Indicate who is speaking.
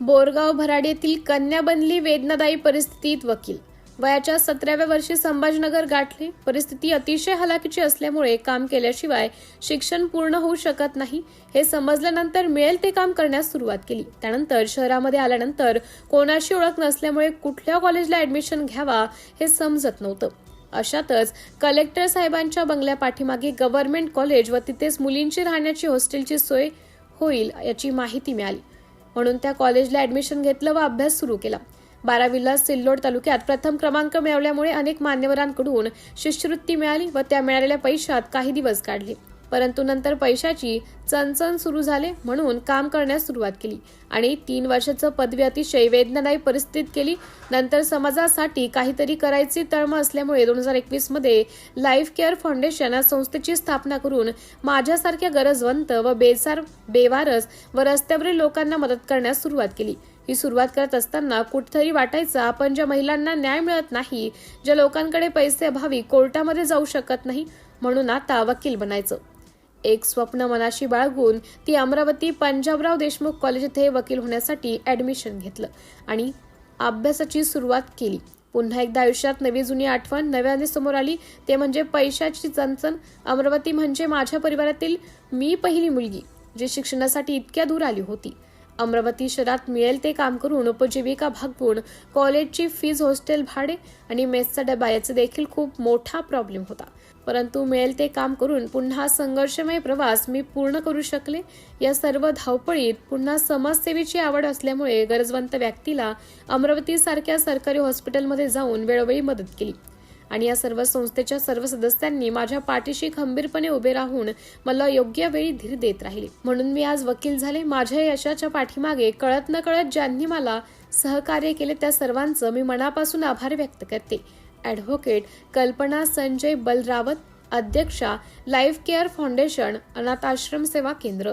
Speaker 1: बोरगाव भराड येथील कन्या बनली वेदनादायी परिस्थितीत वकील. वयाच्या सतराव्या वर्षी संभाजीनगर गाठले. परिस्थिती अतिशय हलाखीची असल्यामुळे काम केल्याशिवाय शिक्षण पूर्ण होऊ शकत नाही. हे समजल्यानंतर मिळेल ते काम करण्यास सुरुवात केली. त्यानंतर शहरामध्ये आल्यानंतर कोणाशी ओळख नसल्यामुळे कुठल्या कॉलेजला ऍडमिशन घ्यावा हे समजत नव्हतं. अशातच कलेक्टर साहेबांच्या बंगल्या पाठीमागे गव्हर्नमेंट कॉलेज व तिथेच मुलींची राहण्याची हॉस्टेलची सोय होईल याची माहिती मिळाली. म्हणून त्या कॉलेजला ऍडमिशन घेतलं व अभ्यास सुरू केला. बारावीला सिल्लोड तालुक्यात प्रथम क्रमांक मिळवल्यामुळे अनेक मान्यवरांकडून शिष्यवृत्ती मिळाली व त्या मिळालेल्या पैशात काही दिवस काढले. परंतु नंतर पैशाची चणचण सुरू झाले म्हणून काम करण्यास सुरुवात केली. आणि तीन वर्षाचं पदवी अतिशय वेदनादायी परिस्थितीत केली. नंतर समाजासाठी काहीतरी करायची तळम असल्यामुळे दोन हजार एकवीसमध्ये लाईफ केअर फाउंडेशन या संस्थेची स्थापना करून माझ्यासारख्या गरजवंत व बेसार बेवारस व रस्त्यावरील लोकांना मदत करण्यास सुरुवात केली. ही सुरुवात करत असताना कुठतरी वाटायचं आपण ज्या महिलांना न्याय मिळत नाही ज्या लोकांकडे पैसे अभावी कोर्टामध्ये जाऊ शकत नाही म्हणून आता वकील बनायचं. एक स्वप्न मनाशी बाळगून ती अमरावती पंजाबराव देशमुख कॉलेज येथे वकील होण्यासाठी ऍडमिशन घेतलं आणि अभ्यासाची सुरुवात केली. पुन्हा एकदा आयुष्यात नवी जुनी आठवण नव्याने समोर आली. ते म्हणजे पैशाची चणचण. अमरावती म्हणजे माझ्या परिवारातील मी पहिली मुलगी जी शिक्षणासाठी इतक्या दूर आली होती. अमरावती शहरात मिळेल ते काम करून उपजीविका भागवून कॉलेजची फीज हॉस्टेल भाडे आणि मेसचा डबा याचा देखील खूप मोठा प्रॉब्लेम होता. परंतु मिळेल ते काम करून पुन्हा संघर्षमय प्रवास मी पूर्ण करू शकले. या सर्व धावपळीत पुन्हा समाजसेवेची आवड असल्यामुळे गरजवंत व्यक्तीला अमरावती सारख्या सरकारी हॉस्पिटलमध्ये जाऊन वेळोवेळी मदत केली. आणि या सर्व संस्थेच्या सर्व सदस्यांनी माझ्या पाठीशी खंबीरपणे उभे राहून मला योग्य वेळी धीर देत राहिले. म्हणून मी आज वकील झाले. माझ्या यशाच्या पाठीमागे कळत न कळत ज्यांनी मला सहकार्य केले त्या सर्वांचं मी मनापासून आभार व्यक्त करते. ॲडव्होकेट कल्पना संजय बलरावत अध्यक्षा लाईफ केअर फाउंडेशन अनाथाश्रम सेवा केंद्र.